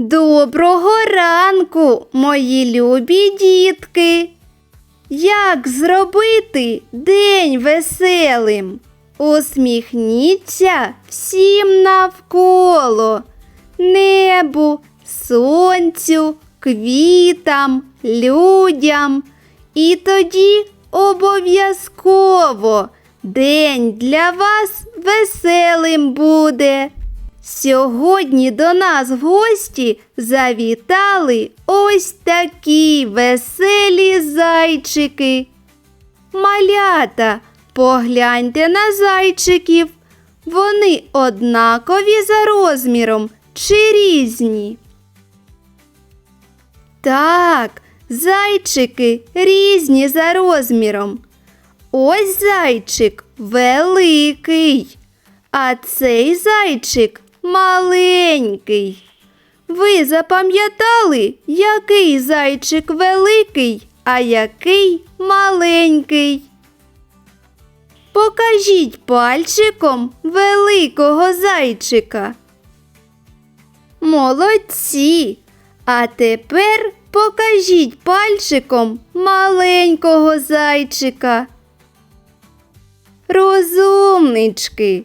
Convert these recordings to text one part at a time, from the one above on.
Доброго ранку, мої любі дітки. Як зробити день веселим? Усміхніться всім навколо, небу, сонцю, квітам, людям. І тоді обов'язково день для вас веселим буде. Сьогодні до нас в гості завітали ось такі веселі зайчики. Малята, погляньте на зайчиків. Вони однакові за розміром чи різні? Так, зайчики різні за розміром. Ось зайчик великий, а цей зайчик маленький. Ви запам'ятали, який зайчик великий, а який маленький? Покажіть пальчиком великого зайчика. Молодці. А тепер покажіть пальчиком маленького зайчика. Розумнички.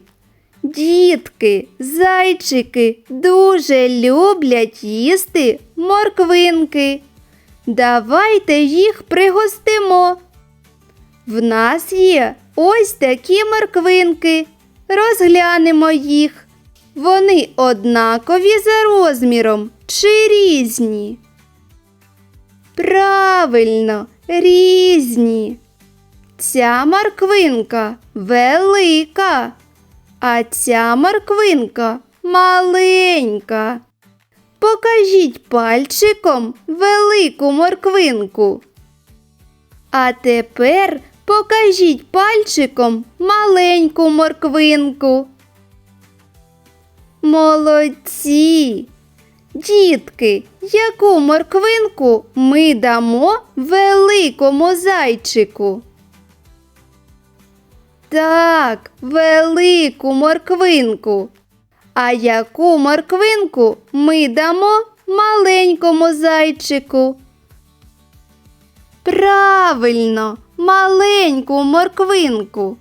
Дітки, зайчики дуже люблять їсти морквинки. Давайте їх пригостимо. В нас є ось такі морквинки. Розглянемо їх. Вони однакові за розміром чи різні? Правильно, різні. Ця морквинка велика, а ця морквинка маленька. Покажіть пальчиком велику морквинку. А тепер покажіть пальчиком маленьку морквинку. Молодці! Дітки, яку морквинку ми дамо великому зайчику? Так, велику морквинку. А яку морквинку ми дамо маленькому зайчику? Правильно, маленьку морквинку.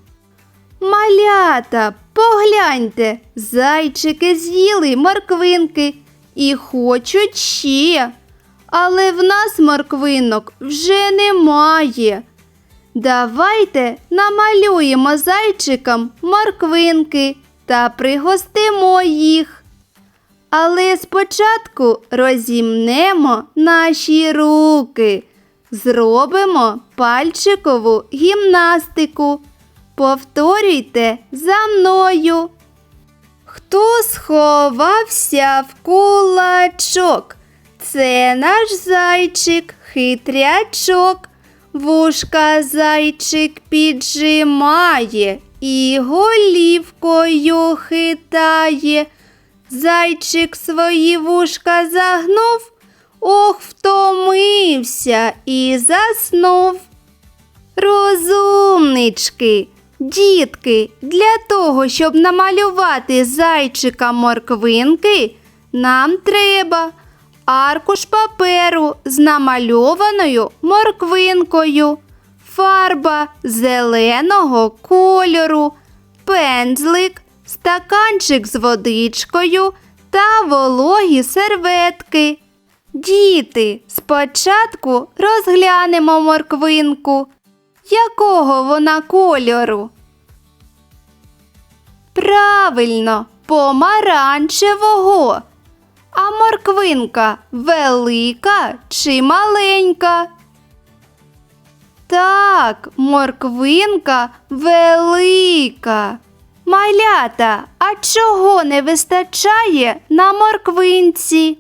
Малята, погляньте, зайчики з'їли морквинки і хочуть ще. Але в нас морквинок вже немає. Давайте намалюємо зайчикам морквинки та пригостимо їх. Але спочатку розімнемо наші руки, зробимо пальчикову гімнастику. Повторюйте за мною. Хто сховався в кулачок? Це наш зайчик, хитрячок. Вушка зайчик піджимає і голівкою хитає. Зайчик свої вушка загнув, ох, втомився і заснув. Розумнички, дітки, для того, щоб намалювати зайчика морквинки, нам треба аркуш паперу з намальованою морквинкою, фарба зеленого кольору, пензлик, стаканчик з водичкою та вологі серветки. Діти, спочатку розглянемо морквинку. Якого вона кольору? Правильно, помаранчевого. А морквинка велика чи маленька? Так, морквинка велика. Малята, а чого не вистачає на морквинці?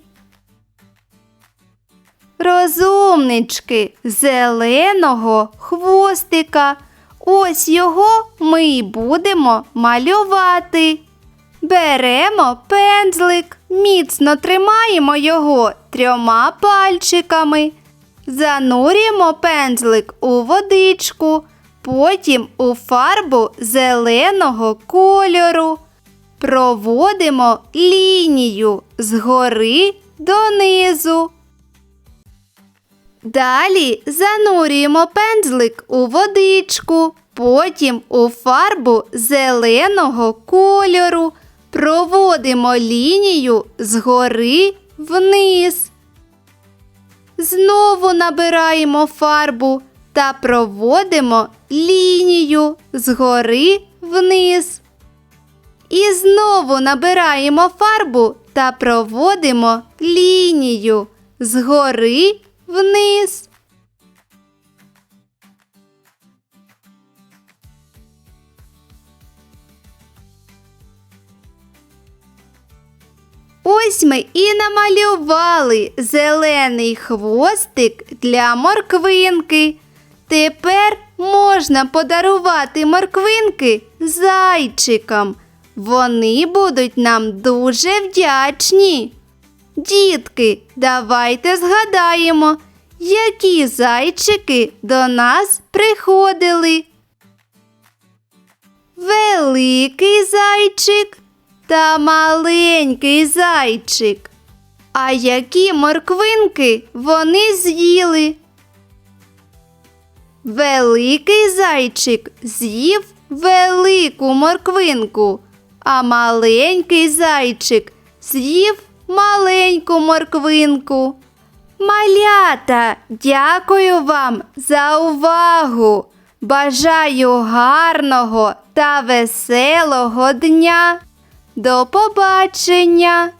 Розумнички, зеленого хвостика. Ось його ми й будемо малювати. Беремо пензлик, міцно тримаємо його трьома пальчиками. Занурюємо пензлик у водичку, потім у фарбу зеленого кольору. Проводимо лінію згори донизу. Далі занурюємо пензлик у водичку, потім у фарбу зеленого кольору. Проводимо лінію згори вниз. Знову набираємо фарбу та проводимо лінію згори вниз. І знову набираємо фарбу та проводимо лінію згори вниз. Ось ми і намалювали зелений хвостик для морквинки. Тепер можна подарувати морквинки зайчикам. Вони будуть нам дуже вдячні. Дітки, давайте згадаємо, які зайчики до нас приходили. Великий зайчик та маленький зайчик. А які морквинки вони з'їли? Великий зайчик з'їв велику морквинку, а маленький зайчик з'їв маленьку морквинку. Малята, дякую вам за увагу. Бажаю гарного та веселого дня. До побачення!